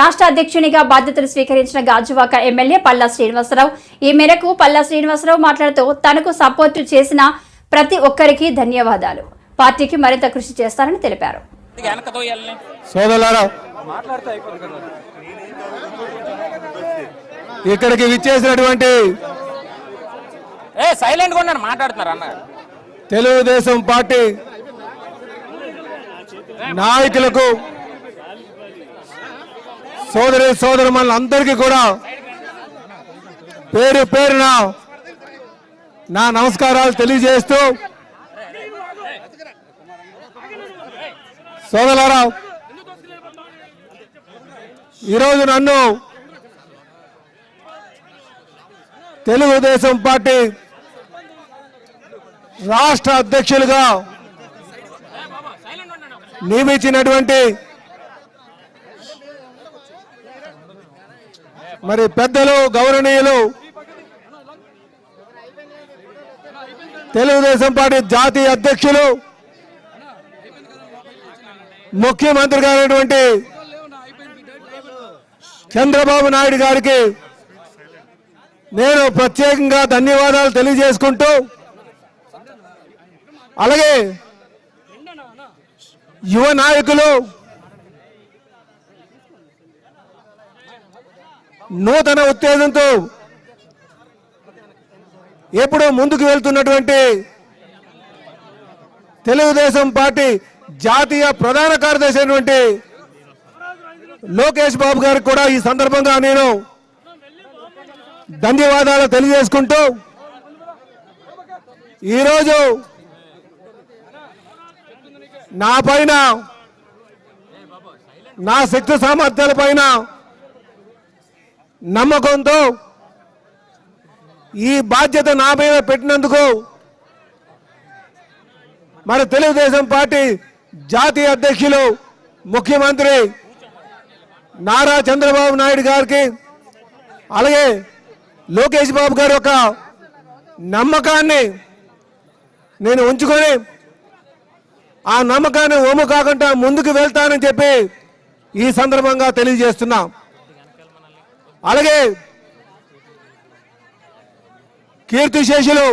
రాష్ట్ర అధ్యక్షునిగా బాధ్యతలు స్వీకరించిన గాజువాక ఎమ్మెల్యే పల్లా శ్రీనివాసరావు. ఈ మేరకు పల్లా శ్రీనివాసరావు మాట్లాడుతూ తనకు సపోర్టు చేసిన ప్రతి ఒక్కరికి ధన్యవాదాలు. పార్టీకి మరింత కృషి చేస్తారని తెలిపారు. ఇక్కడికి విచ్చేసినటువంటి ఏ సైలెంట్గా మాట్లాడుతున్నారు అన్న. తెలుగుదేశం పార్టీ నాయకులకు సోదరి సోదరు అందరికీ కూడా పేరు పేరున నా నమస్కారాలు తెలియజేస్తూ సోదరారావు ఈరోజు నన్ను తెలుగుదేశం పార్టీ రాష్ట్ర అధ్యక్షులుగా నియమించినటువంటి మరి పెద్దలు గౌరవనీయులు తెలుగుదేశం పార్టీ జాతీయ అధ్యక్షులు ముఖ్యమంత్రి గారైనటువంటి చంద్రబాబు నాయుడు గారికి నేను ప్రత్యేకంగా ధన్యవాదాలు తెలియజేసుకుంటూ అలాగే యువ నాయకులు నూతన ఉత్తేజంతో ఎప్పుడూ ముందుకు వెళ్తున్నటువంటి తెలుగుదేశం పార్టీ జాతీయ ప్రధాన కార్యదర్శి అయినటువంటి లోకేష్ బాబు గారికి కూడా ఈ సందర్భంగా నేను ధన్యవాదాలు తెలియజేసుకుంటూ ఈరోజు నా పైన నా శక్తి సామర్థ్యాల పైన నమ్మకంతో ఈ బాధ్యత నా మీద పెట్టినందుకు మన తెలుగుదేశం పార్టీ జాతీయ అధ్యక్షులు ముఖ్యమంత్రి నారా చంద్రబాబు నాయుడు గారికి అలాగే లోకేష్ బాబు గారి యొక్క నమ్మకాన్ని నేను ఉంచుకొని ఆ నమ్మకాన్ని ఓము కాకుండా ముందుకు వెళ్తానని చెప్పి ఈ సందర్భంగా తెలియజేస్తున్నాను అలాగే కీర్తిశేషులు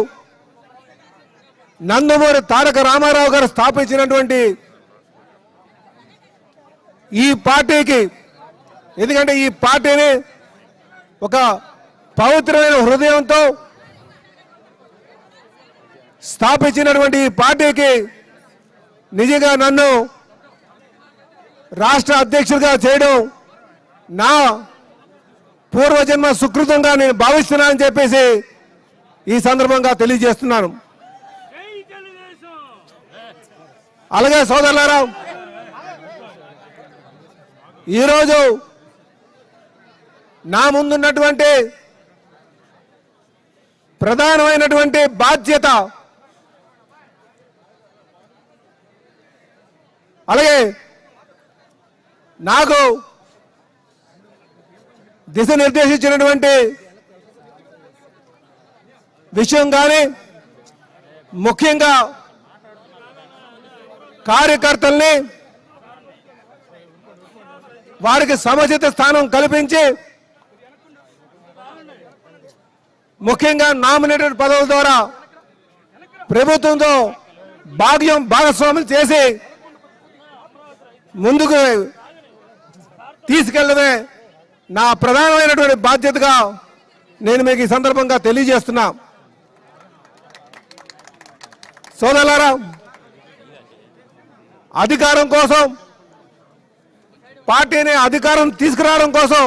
నందమూరి తారక రామారావు గారు స్థాపించినటువంటి ఈ పార్టీకి ఎందుకంటే ఈ పార్టీని ఒక పవిత్రమైన హృదయంతో స్థాపించినటువంటి ఈ పార్టీకి నిజంగా నన్ను రాష్ట్ర అధ్యక్షుడిగా చేయడం నా పూర్వజన్మ సుకృతంగా నేను భావిస్తున్నానని చెప్పేసి ఈ సందర్భంగా తెలియజేస్తున్నాను. అలాగే సోదరులారా ఈరోజు నా ముందున్నటువంటి ప్రధానమైనటువంటి బాధ్యత అలాగే నాకు దిశ నిర్దేశించినటువంటి విషయం కానీ ముఖ్యంగా కార్యకర్తల్ని వారికి సముచిత స్థానం కల్పించి ముఖ్యంగా నామినేటెడ్ పదవుల ద్వారా ప్రభుత్వంతో భాగ్యం భాగస్వాములు చేసి ముందుకు తీసుకెళ్ళడమే నా ప్రధానమైనటువంటి బాధ్యతగా నేను మీకు ఈ సందర్భంగా తెలియజేస్తున్నా. సోదరులారా అధికారం కోసం పార్టీని అధికారం తీసుకురావడం కోసం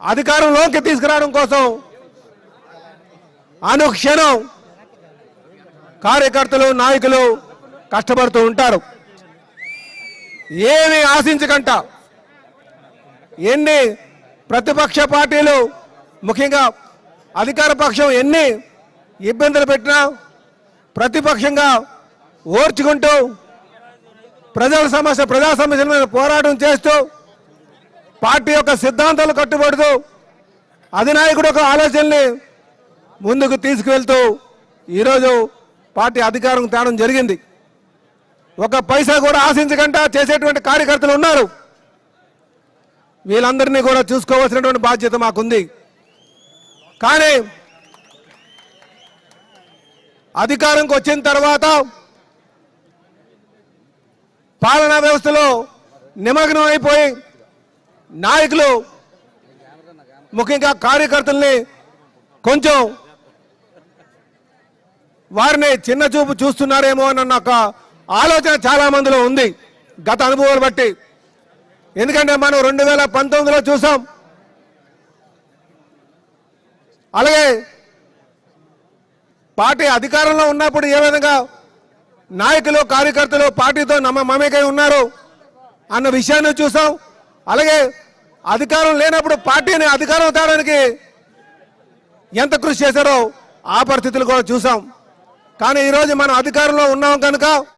అధికారంలోకి తీసుకురావడం కోసం అనుక్షణం కార్యకర్తలు నాయకులు కష్టపడుతూ ఉంటారు. ఏమి ఆశించకంట. ఎన్ని ప్రతిపక్ష పార్టీలు ముఖ్యంగా అధికార పక్షం ఎన్ని ఇబ్బందులు పెట్టినా ప్రతిపక్షంగా ఓర్చుకుంటూ ప్రజల సమస్య ప్రజా సమస్యల మీద పోరాటం చేస్తూ పార్టీ యొక్క సిద్ధాంతాలు కట్టుబడుతూ అధినాయకుడు యొక్క ఆలోచనని ముందుకు తీసుకువెళ్తూ ఈరోజు పార్టీ అధికారం తేడం జరిగింది. ఒక పైసా కూడా ఆశించకుండా చేసేటువంటి కార్యకర్తలు ఉన్నారు. వీళ్ళందరినీ కూడా చూసుకోవాల్సినటువంటి బాధ్యత మాకుంది. కానీ అధికారంకి వచ్చిన తర్వాత పాలనా వ్యవస్థలో నిమగ్నం అయిపోయి నాయకులు ముఖ్యంగా కార్యకర్తల్ని కొంచెం వారిని చిన్న చూపు చూస్తున్నారేమో అన్న ఒక ఆలోచన చాలా మందిలో ఉంది. గత అనుభవాలు బట్టి ఎందుకంటే మనం రెండు వేల పంతొమ్మిదిలో చూసాం. అలాగే పార్టీ అధికారంలో ఉన్నప్పుడు ఏ విధంగా నాయకులు కార్యకర్తలు పార్టీతో నమ్మ మమేకై ఉన్నారు అన్న విషయాన్ని చూసాం. అలాగే అధికారం లేనప్పుడు పార్టీని అధికారం తేవడానికి ఎంత కృషి చేశారో ఆ పరిస్థితులు కూడా చూసాం. కానీ ఈరోజు మనం అధికారంలో ఉన్నాం కనుక